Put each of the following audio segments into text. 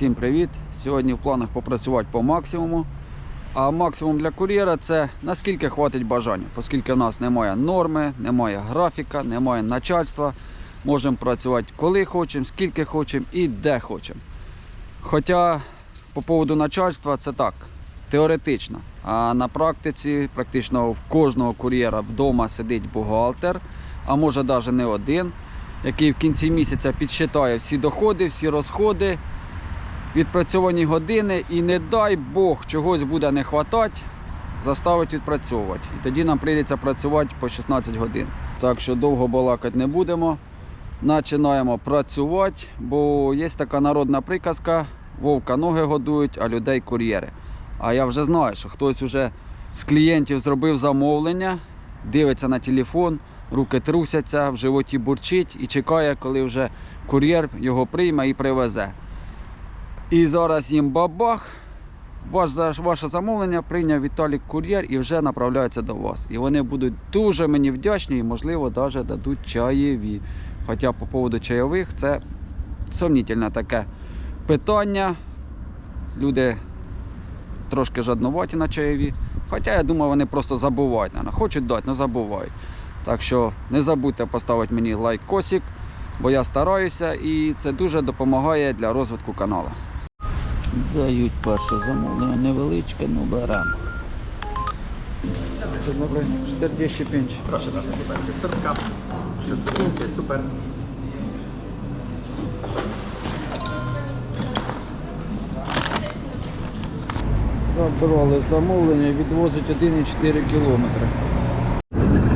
Всім привіт! Сьогодні в планах попрацювати по максимуму. А максимум для кур'єра це наскільки хватить бажання, оскільки в нас немає норми, немає графіка, немає начальства. Можемо працювати коли хочемо, скільки хочемо і де хочемо. Хоча по поводу начальства це так, теоретично. А на практиці практично в кожного кур'єра вдома сидить бухгалтер, а може навіть не один, який в кінці місяця підсчитає всі доходи, всі розходи, відпрацьовані години і не дай Бог чогось буде не хватати, заставить відпрацьовувати. І тоді нам прийдеться працювати по 16 годин. Так що довго балакати не будемо. Починаємо працювати, бо є така народна приказка: вовка ноги годують, а людей кур'єри. А я вже знаю, що хтось вже з клієнтів зробив замовлення, дивиться на телефон, руки трусяться, в животі бурчить і чекає, коли вже кур'єр його прийме і привезе. І зараз їм бабах. Ваш, ваше замовлення прийняв Віталік Кур'єр і вже направляється до вас. І вони будуть дуже мені вдячні і, можливо, навіть дадуть чаєві. Хоча по поводу чайових це сумнітельне таке питання. Люди трошки жаднуваті на чайові. Хоча я думаю, вони просто забувають. наверно. Хочуть дати, але забувають. Так що не забудьте поставити мені лайк-косик, бо я стараюся і це дуже допомагає для розвитку каналу. Дають перше замовлення невеличке, ну беремо. Добре, 45. Proszę bardzo, będzie serka. Zdjęcie, super. Забрали замовлення, відвозить 1,4 кілометри.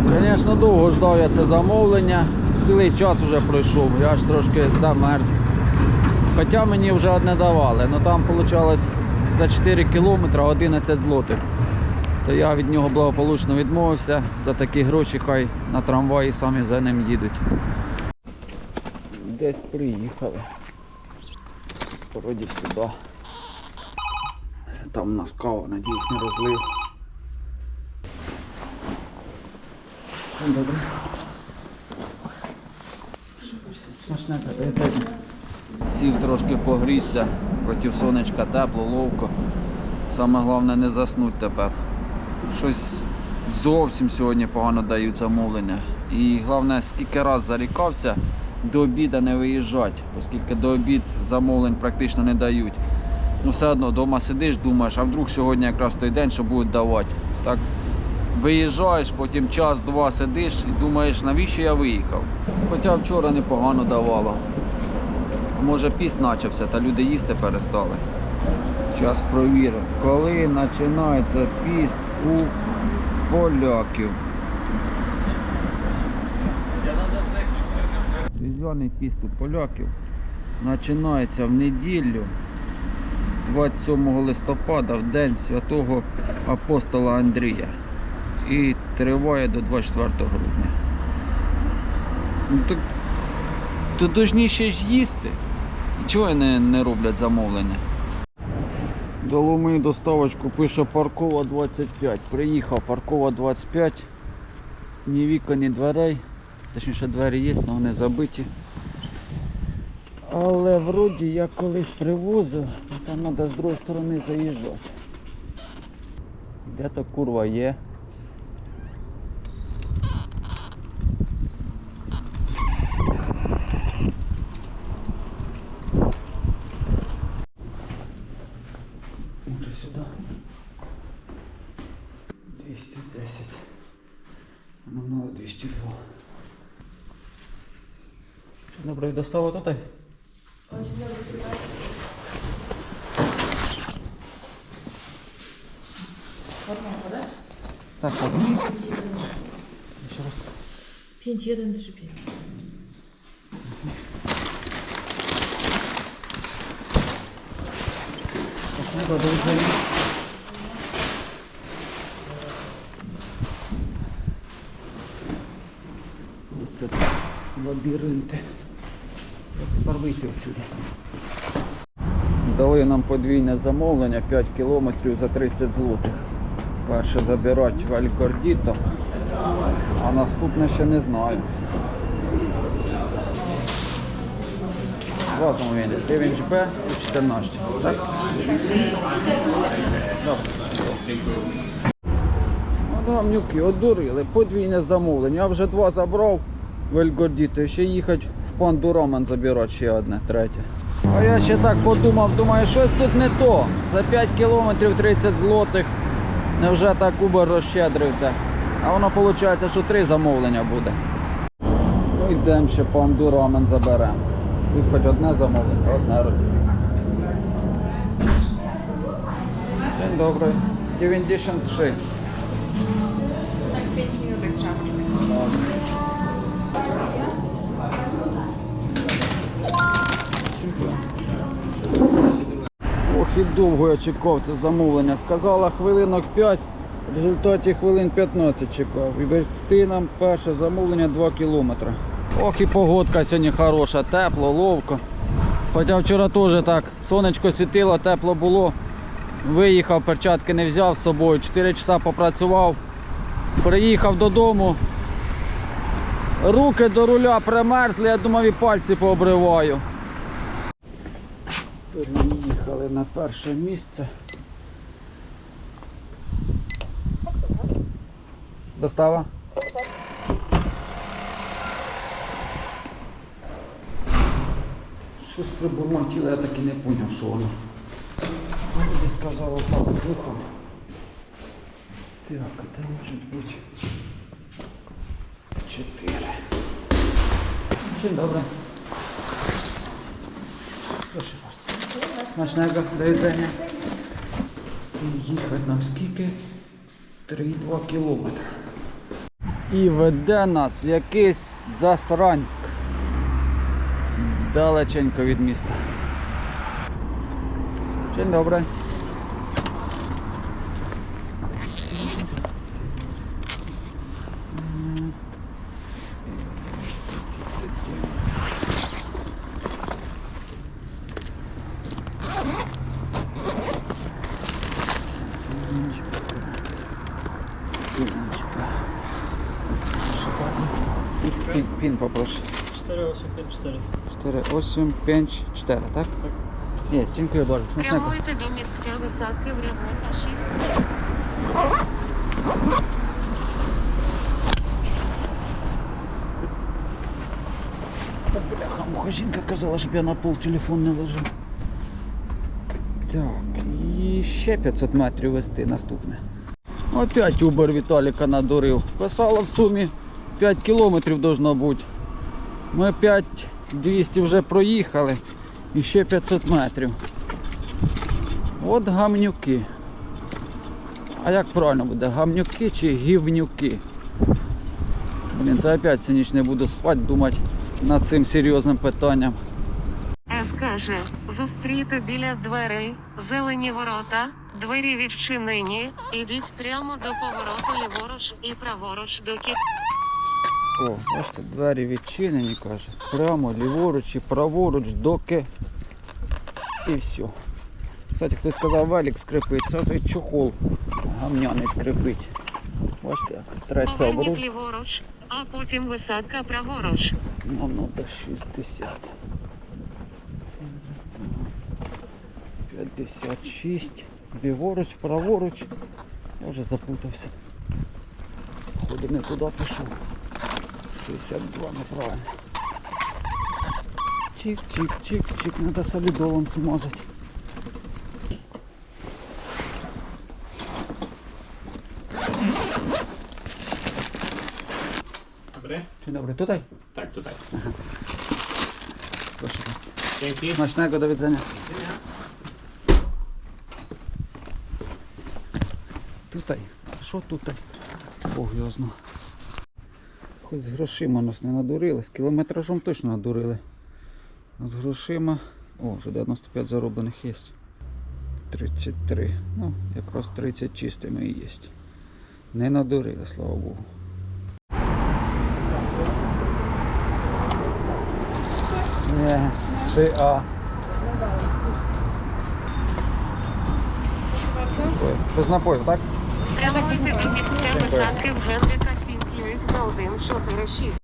Звісно, довго ждав я це замовлення. Цілий час вже пройшов, я аж трошки замерз. Хоча мені вже одне давали, але там вийшло за 4 кілометри 11 злотих. То я від нього благополучно відмовився. За такі гроші хай на трамваї самі за ним їдуть. Десь приїхали. Вроді сюди. Там у нас кава, надіюсь, не розлив. Добре. Смачне. Сів трошки погріться, проти сонечка тепло, ловко. Саме головне не заснути тепер. Щось зовсім сьогодні погано дають замовлення. І головне, скільки раз зарікався до обіду не виїжджати, оскільки до обід замовлень практично не дають. Ну все одно вдома сидиш, думаєш, а вдруг сьогодні якраз той день, що будуть давати. Так виїжджаєш, потім час-два сидиш і думаєш, навіщо я виїхав. Хоча вчора непогано давало. Може піст почався, та люди їсти перестали. Час провірив. Коли починається піст у поляків? Різдвяний піст у поляків починається в неділю 27 листопада в день святого апостола Андрія і триває до 24 грудня. Ну, так, то должні ще ж їсти. І чого не, не роблять замовлення? Дало мені доставочку, пише паркова 25. Приїхав, паркова 25. Ні віка, ні дверей. Точніше двері є, але вони забиті. Але вроді я колись привозив, там треба з другої сторони заїжджати. Де то курва є? Може сюди. 210. Нам надо 202. Що, добре, достав тут? Так, ладно. Ще раз. 5135. Пошли, продовжуємо. Оце лабіринти. Тепер вийти отсюди? Дали нам подвійне замовлення 5 кілометрів за 30 злотих. Перше забирати в Алькордіто, а наступне ще не знаю. Два замовлення. 9Б і 14. Так? Гамнюки одурили, подвійне замовлення. Я вже два забрав в Ельгордіти, ще їхати в Пандурамен забирати ще одне, третє. А я ще так подумав, думаю, щось тут не то. За 5 кілометрів 30 злотих. Невже так Uber розщедрився? А воно виходить, що три замовлення буде. Ну йдемо ще Пандурамен заберемо. Тут хоч одне замовлення, одне робимо. Dzień dobry. 93. Tak 5 minutek trzeba poczekać. І довго я чекав це замовлення. Сказала хвилинок 5, в результаті хвилин 15 чекав. І вести нам перше замовлення 2 кілометри. Ох і погодка сьогодні хороша, тепло, ловко. Хоча вчора теж так, сонечко світило, тепло було. Виїхав, перчатки не взяв з собою, 4 часа попрацював. Приїхав додому. Руки до руля примерзли, я думав і пальці пообриваю. Переїхали на перше місце. Достава? Щось прибурмотіло, я так і не зрозумів, що воно. Вроді сказало так, слухав. Так, це може бути чотири. Dzień dobry. Proszę bardzo. Смачного до їdzenia. І їхати нам скільки? 3-2 кілометри. І веде нас в якийсь Засранськ. Далеченько від міста. День dobry. bardzo. Pin, pin poproszę. 4854. 4854, tak? Jest, dziękuję bardzo. Smacznego. Прямуйте до місця висадки в Рівника 6. Бляха, муха жінка казала, щоб я на пол телефон не ложив. Так, і ще 500 метрів вести наступне. Опять Uber Віталіка надурив. Писала в сумі 5 кілометрів должно бути. Ми 5200 вже проїхали і ще 500 метрів. От гамнюки. А як правильно буде? Гамнюки чи гівнюки? Блін, це опять всю ніч не буду спати, думати над цим серйозним питанням. С каже, зустріти біля дверей, зелені ворота, двері відчинені, ідіть прямо до повороту ліворуч і праворуч до кі... О, бачите, двері відчинені, каже. Прямо ліворуч і праворуч, доки. І все. Кстати, хтось сказав, велик скрипить, це цей чохол гамняний скрипить. Бачите, як треться Поверніть обруч. ліворуч, а потім висадка праворуч. Нам треба 60. 56. Ліворуч, праворуч. Я вже запутався. Походу не туди пішов. 62 неправильно. Чик-чик-чик-чик. Надо солидолом смазати. Dobry? Dzień dobry, tutaj? Tak, tutaj. Proszę bardzo. Dzięki. Smacznego, do widzenia. Tutaj. А що тут? Бог його зна. Хоч з грошима нас не надурили, з кілометражом точно надурили. А з грошима... О, вже 95 зароблених є. 33. Ну, якраз 30 чистими і є. Не надурили, слава Богу. Не, це А. Без напоїв, так? Треба діти до місця висадки вже літосі. 0146.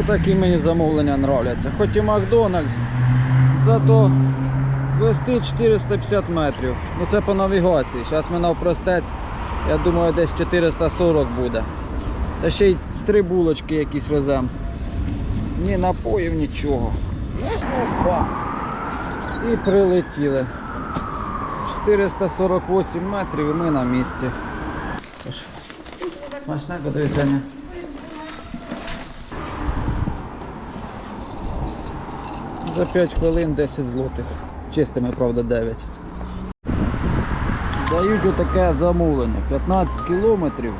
Отакі мені замовлення нравляться. Хоч і Макдональдс, зато вести 450 метрів. Ну це по навігації. Зараз ми навпростець, я думаю, десь 440 буде. Та ще й три булочки якісь веземо. Ні напоїв, нічого. Опа. І прилетіли. 448 метрів і ми на місці. Смачне подивіться. За 5 хвилин 10 злотих. Чистими, правда, 9. Дають отаке замовлення. 15 кілометрів.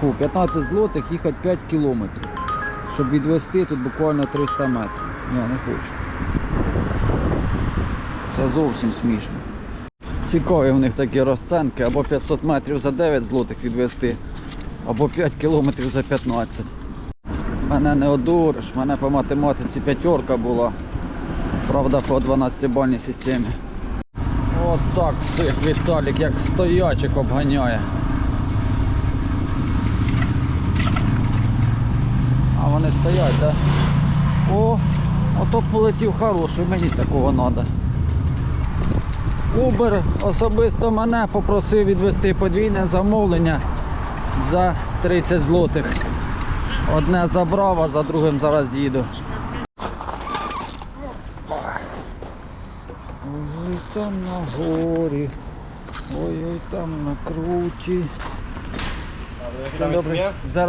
Фу, 15 злотих їхати 5 кілометрів. Щоб відвести тут буквально 300 метрів. Ні, не хочу. Це зовсім смішно. Цікаві в них такі розценки, або 500 метрів за 9 злотих відвести, або 5 кілометрів за 15. Мене не одуриш, мене по математиці п'ятерка була. Правда, по 12-бальній системі. От так всіх Віталік, як стоячик обганяє. А вони стоять, так? Да? О, ото полетів хороший, мені такого треба. Uber особисто мене попросив відвести подвійне замовлення за 30 злотих. Одне забрав, а за другим зараз їду. Ой, там на горі. Ой-ой, там на круті.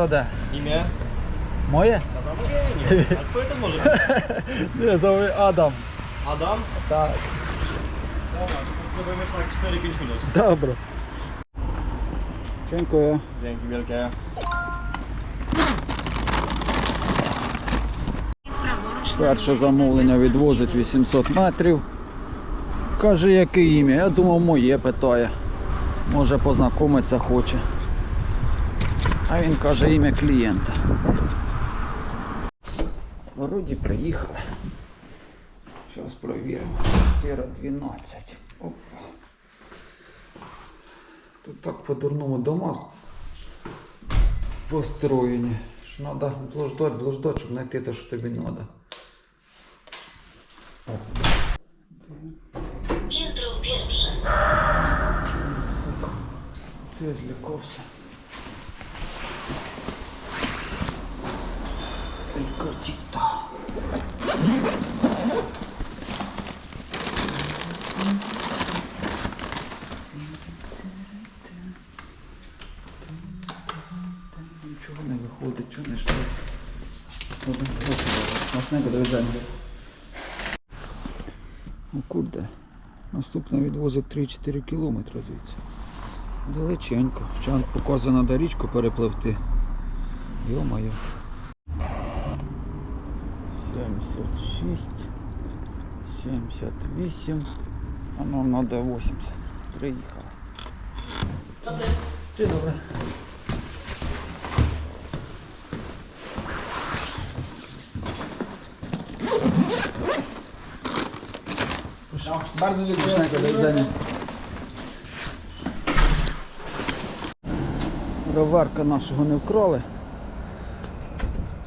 D. Imię? Моє? Na zamówienie. A twoje też może być. Nie, znowu Adam. Adam? Tak. Dobra, potrzebujemy jeszcze tak 4-5 minut. Dobra. Dziękuję. Dzięki wielkie. Перше замовлення відвозить 800 метрів. Каже, яке ім'я? Я думав, моє питає. Може познайомитися хоче. А він каже ім'я клієнта. Вроді приїхали. Зараз перевіримо. Квартира 12. Опа. Тут так по-дурному дома построєні. Що треба блуждати, блуждати, щоб знайти те, що тобі треба. Це я злякався. Елькотіта. Нічого не виходить, чого не йшло. Смачненько до відзення. Ну куди? Наступне відвозить 3-4 кілометри звідси. Далеченько. Чан показано до річку перепливти. Йо-моє. 76, 78, а нам треба 80. Приїхали. Dzień dobry. Bardzo dziękuję. Роварка нашого не вкрали.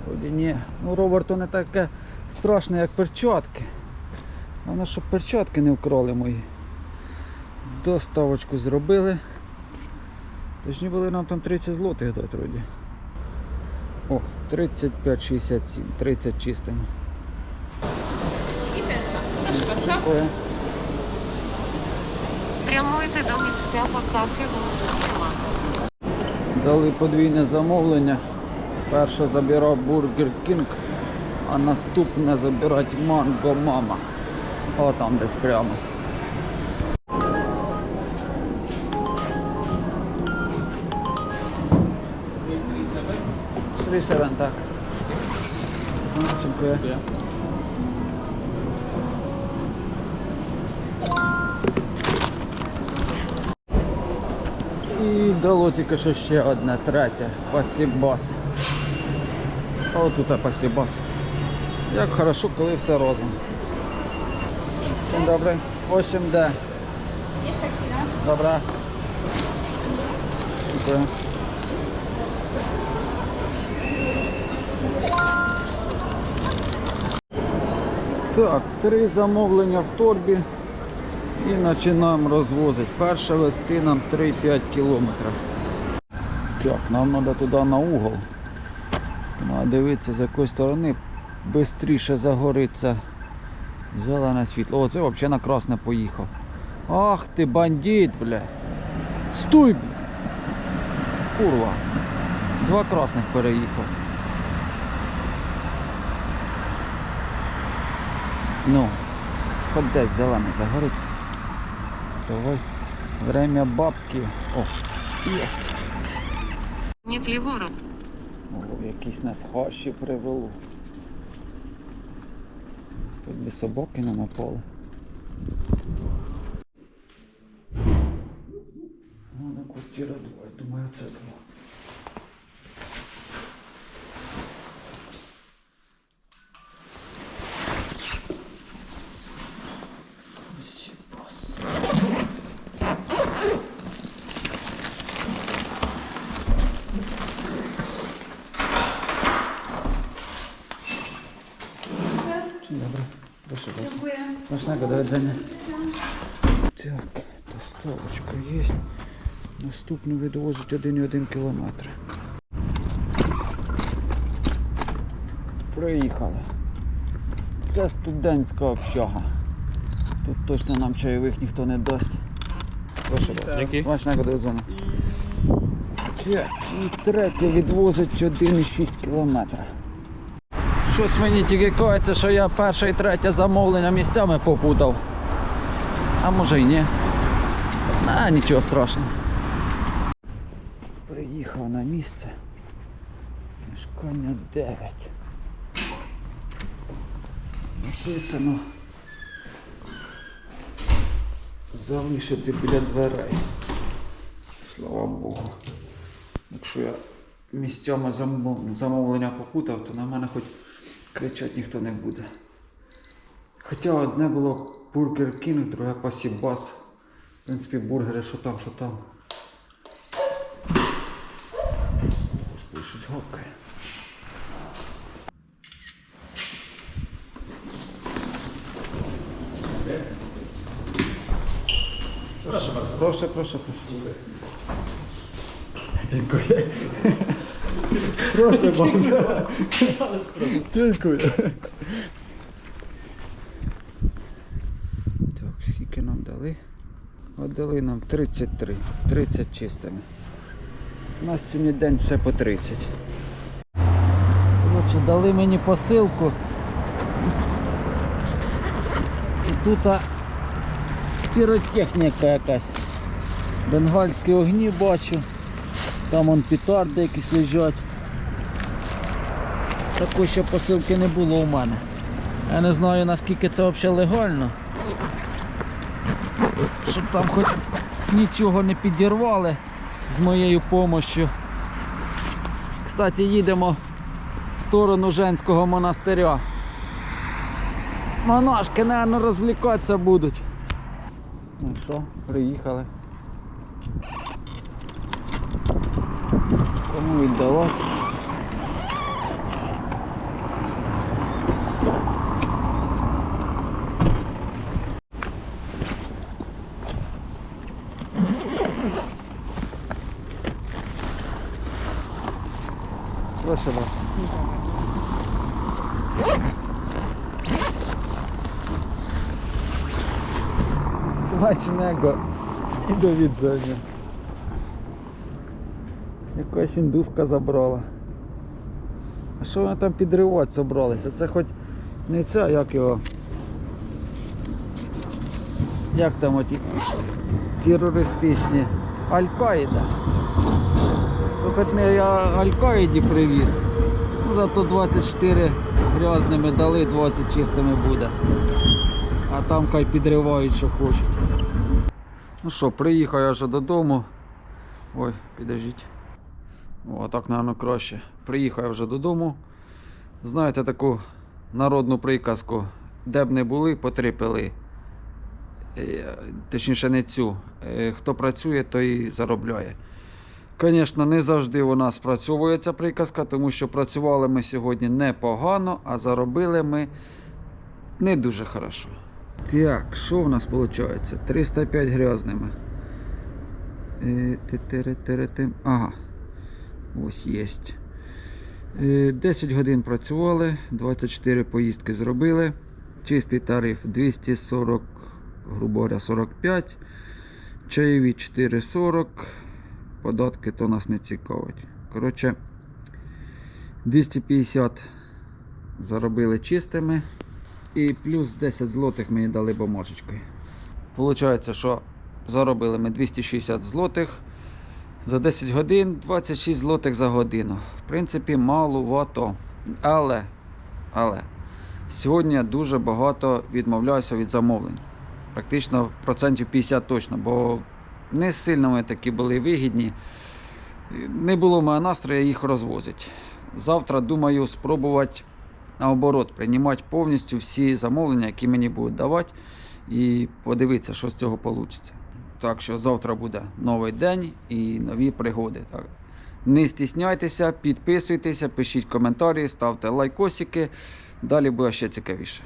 Вроді ні. Ну ровер то не таке страшне, як перчатки. Воно, щоб перчатки не вкрали мої. Доставочку зробили. Точні були нам там 30 злотих дати вроді. О, 35,67, 30 чистимо. Дякую. Прямуйте до місця посадки в. Дали подвійне замовлення. Перше забирав Бургер Кінг, а наступне забирати Манго Мама. О, там десь прямо. Три так. Дякую. Дало тільки що ще одне, третє. Пасібас. О, тут пасібас. Як хорошо, коли все разом. Dzień dobry. 8D. Jeszcze chwilę. Dobra. Dziękuję. Так, три замовлення в торбі і починаємо розвозити. Перше вести нам 3-5 кілометрів. Так, нам треба туди на угол. Треба дивитися з якої сторони швидше загориться зелене світло. О, це взагалі на красне поїхав. Ах ти бандит, блядь. Стой! Курва. Два красних переїхав. Ну, хоч десь зелений загориться. Давай. Время бабки. О, єсть. Не ліворуч. О, якісь нас хащі привело. Тут би собаки не напали. Ну, на квартира 2, думаю, це було. Сіпас. Dzień dobry. Proszę bardzo. Smacznego, do widzenia. Так, доставочка є. Наступну відвозить 1,1 кілометр. Приїхали. Це студентська общага. Тут точно нам чайових ніхто не дасть. Смачного до. Так, і третє відвозить 1,6 кілометра. Щось мені тільки кажеться, що я перше і третє замовлення місцями попутав. А може й ні. А, нічого страшного. Приїхав на місце. Мешкання 9. Написано. Залишити біля дверей. Слава Богу. Якщо я місцями замовлення попутав, то на мене хоч кричати ніхто не буде. Хоча одне було бургер Кінг, друге пасібас. В принципі, бургери, що там, що там. Господи, щось гавкає. Proszę bardzo. Proszę, proszę, proszę. Dziękuję. Proszę bardzo. Dziękuję. Так, скільки нам дали? От дали нам 33. 30 чистими. У нас сьогодні день все по 30. Коротше, дали мені посилку. І тут піротехніка якась. Бенгальські огні бачу. Там он петарди якісь лежать. Такої ще посилки не було у мене. Я не знаю наскільки це взагалі легально. Щоб там хоч нічого не підірвали з моєю допомогою. Кстати, їдемо в сторону женського монастиря. Монашки, мабуть, розвлікатися будуть. Ну що, приїхали. Кому віддавати? Прошу вас. Смачnego і до відзення. Якась індуска забрала. А що вони там підривати собралися? Це хоч не ця, як його. Як там оті терористичні. Аль-Каїда. То хоч не я Аль-Каїді привіз. Ну зато 24 грязними дали, 20 чистими буде. А там хай підривають, що хочуть. Ну що, приїхав я вже додому. Ой, підождіть. О, так, напевно, краще. Приїхав я вже додому. Знаєте таку народну приказку, де б не були, потріпили. Е, Точніше, не цю. Е, Хто працює, той заробляє. Звісно, не завжди вона спрацьовує ця приказка, тому що працювали ми сьогодні непогано, а заробили ми не дуже хорошо. Так, що в нас виходить? 305 грязними. Е. Ага. Ось є. 10 годин працювали, 24 поїздки зробили. Чистий тариф 240, грубо говоря, 45. Чаєві 4,40. Податки то нас не цікавить. Коротше, 250 заробили чистими. І плюс 10 злотих мені дали бумажечкою. Получається, що заробили ми 260 злотих за 10 годин, 26 злотих за годину. В принципі, малувато. Але, але сьогодні дуже багато відмовляюся від замовлень. Практично процентів 50 точно, бо не сильно ми такі були вигідні. Не було в настрою їх розвозити. Завтра думаю спробувати наоборот приймати повністю всі замовлення, які мені будуть давати, і подивитися, що з цього вийде. Так що завтра буде новий день і нові пригоди. Так. Не стісняйтеся, підписуйтеся, пишіть коментарі, ставте лайкосики. Далі буде ще цікавіше.